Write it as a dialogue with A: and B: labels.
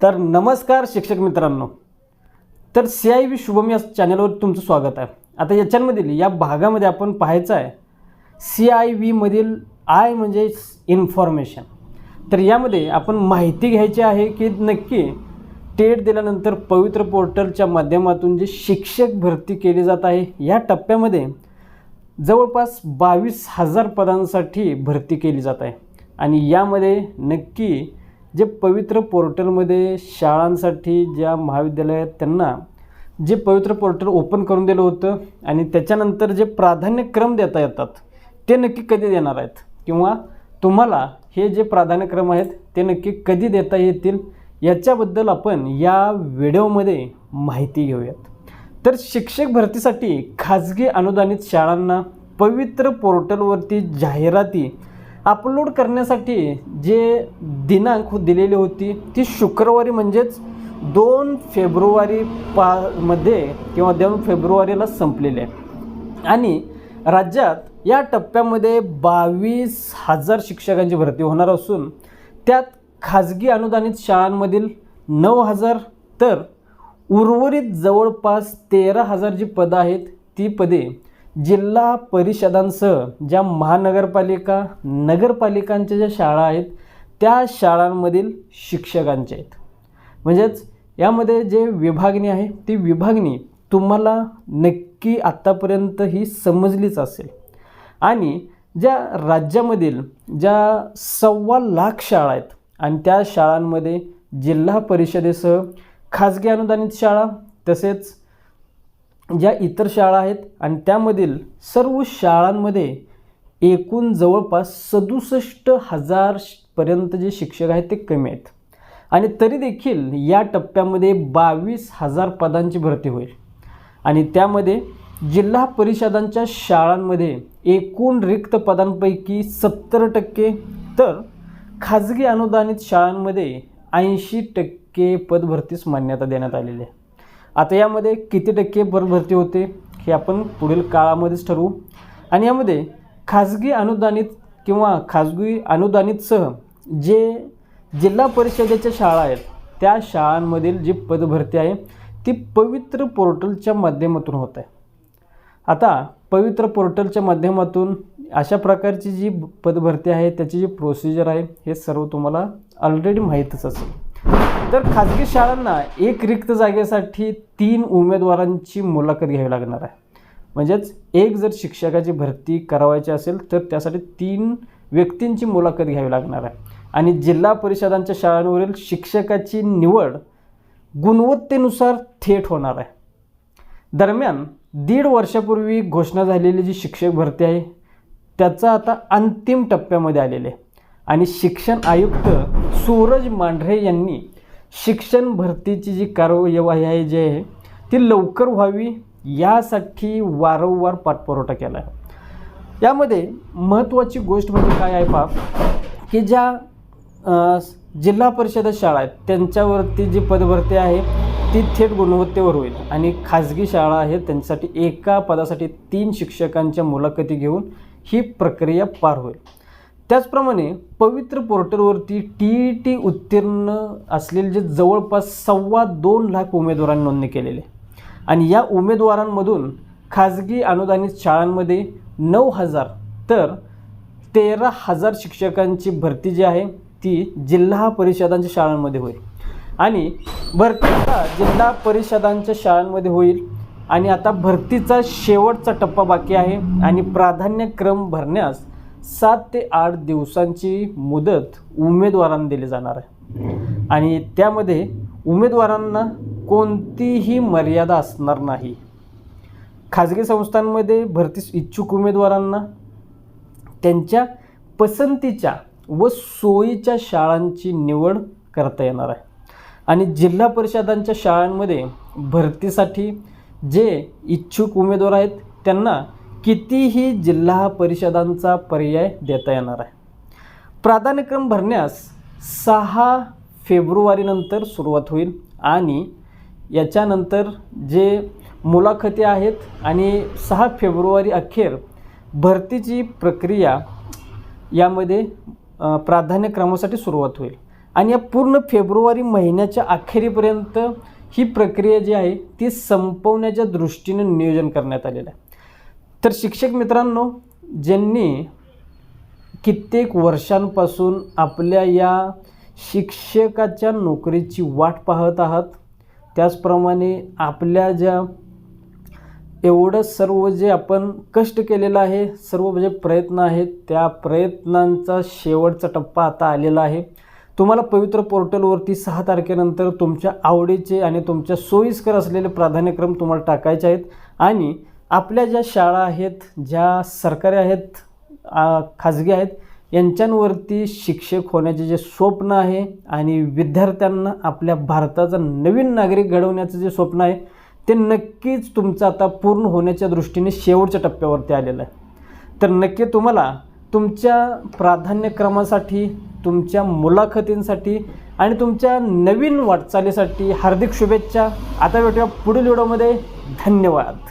A: तर नमस्कार शिक्षक मित्रांनो. तर सी आय व्ही शुभम या चॅनलवर तुमचं स्वागत आहे. आता याच्यामधील या भागामध्ये आपण पाहायचं आहे सी आय व्हीमधील आय म्हणजे इन्फॉर्मेशन तर यामध्ये आपण माहिती घ्यायची आहे की नक्की टेट दिल्यानंतर पवित्र पोर्टलच्या माध्यमातून जे शिक्षक भरती केली जात आहे या टप्प्यामध्ये जवळपास बावीस हजार पदांसाठी भरती केली जात आहे. आणि यामध्ये नक्की जे पवित्र पोर्टलमध्ये शाळांसाठी ज्या महाविद्यालय आहेत त्यांना जे पवित्र पोर्टल ओपन करून दिलं होतं आणि त्याच्यानंतर जे प्राधान्यक्रम देता येतात ते नक्की कधी देणार आहेत? किंवा तुम्हाला हे जे प्राधान्यक्रम आहेत ते नक्की कधी देता येतील? याच्याबद्दल आपण या व्हिडिओमध्ये माहिती घेऊयात. तर शिक्षक भरतीसाठी खाजगी अनुदानित शाळांना पवित्र पोर्टलवरती जाहिराती अपलोड करण्यासाठी जे दिनांक दिलेली होती ती शुक्रवारी म्हणजेच दोन फेब्रुवारी पा मध्ये किंवा दोन फेब्रुवारीला संपलेली आहे. आणि राज्यात या टप्प्यामध्ये बावीस हजार शिक्षकांची भरती होणार असून त्यात खाजगी अनुदानित शाळांमधील नऊ हजार तर उर्वरित जवळपास तेरा हजार जी पदं आहेत ती पदे जिल्हा परिषदांसह ज्या महानगरपालिका नगरपालिकांच्या ज्या शाळा आहेत त्या शाळांमधील शिक्षकांच्या आहेत. म्हणजेच यामध्ये जे विभागणी आहे ती विभागणी तुम्हाला नक्की आत्तापर्यंत ही समजलीच असेल. आणि ज्या राज्यामधील ज्या सव्वा लाख शाळा आहेत आणि त्या शाळांमध्ये जिल्हा परिषदेसह खाजगी अनुदानित शाळा तसेच ज्या इतर शाळा आहेत आणि त्यामधील सर्व शाळांमध्ये एकूण जवळपास सदुसष्ट हजारपर्यंत जे शिक्षक आहेत ते कमी आहेत. आणि तरी देखील या टप्प्यामध्ये बावीस हजार पदांची भरती होईल. आणि त्यामध्ये जिल्हा परिषदांच्या शाळांमध्ये एकूण रिक्त पदांपैकी सत्तर टक्के तर खाजगी अनुदानित शाळांमध्ये ऐंशी टक्के पदभरतीस मान्यता देण्यात आलेली आहे. आता यामध्ये किती टक्के भरभरती होते हे आपण पुढील काळामध्येच ठरवू. आणि यामध्ये खाजगी अनुदानित किंवा खाजगी अनुदानितसह जे जिल्हा परिषदेच्या शाळा आहेत त्या शाळांमधील जी पदभरती आहे ती पवित्र पोर्टलच्या माध्यमातून होत आहे. आता पवित्र पोर्टलच्या माध्यमातून अशा प्रकारची जी पदभरती आहे त्याची जी प्रोसिजर आहे हे सर्व तुम्हाला ऑलरेडी माहीतच असेल. तर खाजगी शाळांना एक रिक्त जागेसाठी तीन उमेदवारांची मुलाखत घ्यावी लागणार आहे. म्हणजेच एक जर शिक्षकाची भरती करावायची असेल तर त्यासाठी तीन व्यक्तींची मुलाखत घ्यावी लागणार आहे. आणि जिल्हा परिषदांच्या शाळांवरील शिक्षकाची निवड गुणवत्तेनुसार थेट होणार आहे. दरम्यान दीड वर्षापूर्वी घोषणा झालेली जी शिक्षक भरती आहे त्याचा आता अंतिम टप्प्यामध्ये आलेले आहे. आणि शिक्षण आयुक्त सूरज मांढरे यांनी शिक्षण भरतीची जी कार्यवाही आहे जी आहे ती लवकर व्हावी यासाठी वारंवार पाठपुरवठा केला आहे. यामध्ये महत्त्वाची गोष्ट म्हणजे काय आहे पहा की ज्या जिल्हा परिषद शाळा आहेत त्यांच्यावरती जी पदभरती आहे ती थेट गुणवत्तेवर होईल. आणि खाजगी शाळा आहेत त्यांच्यासाठी एका पदासाठी तीन शिक्षकांच्या मुलाखती घेऊन ही प्रक्रिया पार होईल. त्याचप्रमाणे पवित्र पोर्टलवरती टी ई टी उत्तीर्ण असलेले जे जवळपास सव्वा दोन लाख उमेदवारांनी नोंदणी केलेली आहे. आणि या उमेदवारांमधून खाजगी अनुदानित शाळांमध्ये नऊ हजार तर तेरा हजार शिक्षकांची भरती जी आहे ती जिल्हा परिषदांच्या शाळांमध्ये होईल. आणि भरती आता जिल्हा परिषदांच्या शाळांमध्ये होईल. आणि आता भरतीचा शेवटचा टप्पा बाकी आहे. आणि प्राधान्यक्रम भरण्यास सात ते आठ दिवसांची मुदत उमेदवारांना दिली जाणार आहे. आणि त्यामध्ये उमेदवारांना कोणतीही मर्यादा असणार नाही. खाजगी संस्थांमध्ये भरतीस इच्छुक उमेदवारांना त्यांच्या पसंतीच्या व सोयीच्या शाळांची निवड करता येणार आहे. आणि जिल्हा परिषदांच्या शाळांमध्ये भरतीसाठी जे इच्छुक उमेदवार आहेत त्यांना कितीही जिल्हा परिषदांचा पर्याय देता येणार आहे. प्राधान्यक्रम भरण्यास सहा फेब्रुवारीनंतर सुरुवात होईल आणि याच्यानंतर जे मुलाखती आहेत आणि सहा फेब्रुवारी अखेर भरतीची प्रक्रिया यामध्ये प्राधान्यक्रमासाठी सुरुवात होईल. आणि या पूर्ण फेब्रुवारी महिन्याच्या अखेरीपर्यंत ही प्रक्रिया जी आहे ती संपवण्याच्या दृष्टीने नियोजन करण्यात आलेलं आहे. तर शिक्षक मित्रांनो ज्यांनी कित्येक वर्षांपासून आपल्या या शिक्षकाच्या नोकरीची वाट पाहत आहात त्याचप्रमाणे आपल्या ज्या एवढं सर्व जे आपण कष्ट केलेलं आहे सर्व जे प्रयत्न आहेत त्या प्रयत्नांचा शेवटचा टप्पा आता आलेला आहे. तुम्हाला पवित्र पोर्टलवरती सहा तारखेनंतर तुमच्या आवडीचे आणि तुमच्या सोयीस्कर असलेले प्राधान्यक्रम तुम्हाला टाकायचे आहेत आणि आपल्या ज्या शाळा आहेत ज्या सरकारी आहेत खाजगी आहेत यांच्यांवरती शिक्षक होण्याचे जे स्वप्न आहे आणि विद्यार्थ्यांना आपल्या भारताचा नवीन नागरिक घडवण्याचं जे स्वप्न आहे ते नक्कीच तुमचं आता पूर्ण होण्याच्या दृष्टीने शेवटच्या टप्प्यावरती आलेलं आहे. तर नक्की तुम्हाला तुमच्या प्राधान्यक्रमासाठी तुमच्या मुलाखतींसाठी आणि तुमच्या नवीन वाटचालीसाठी हार्दिक शुभेच्छा. आता भेटूया पुढील व्हिडिओमध्ये. धन्यवाद.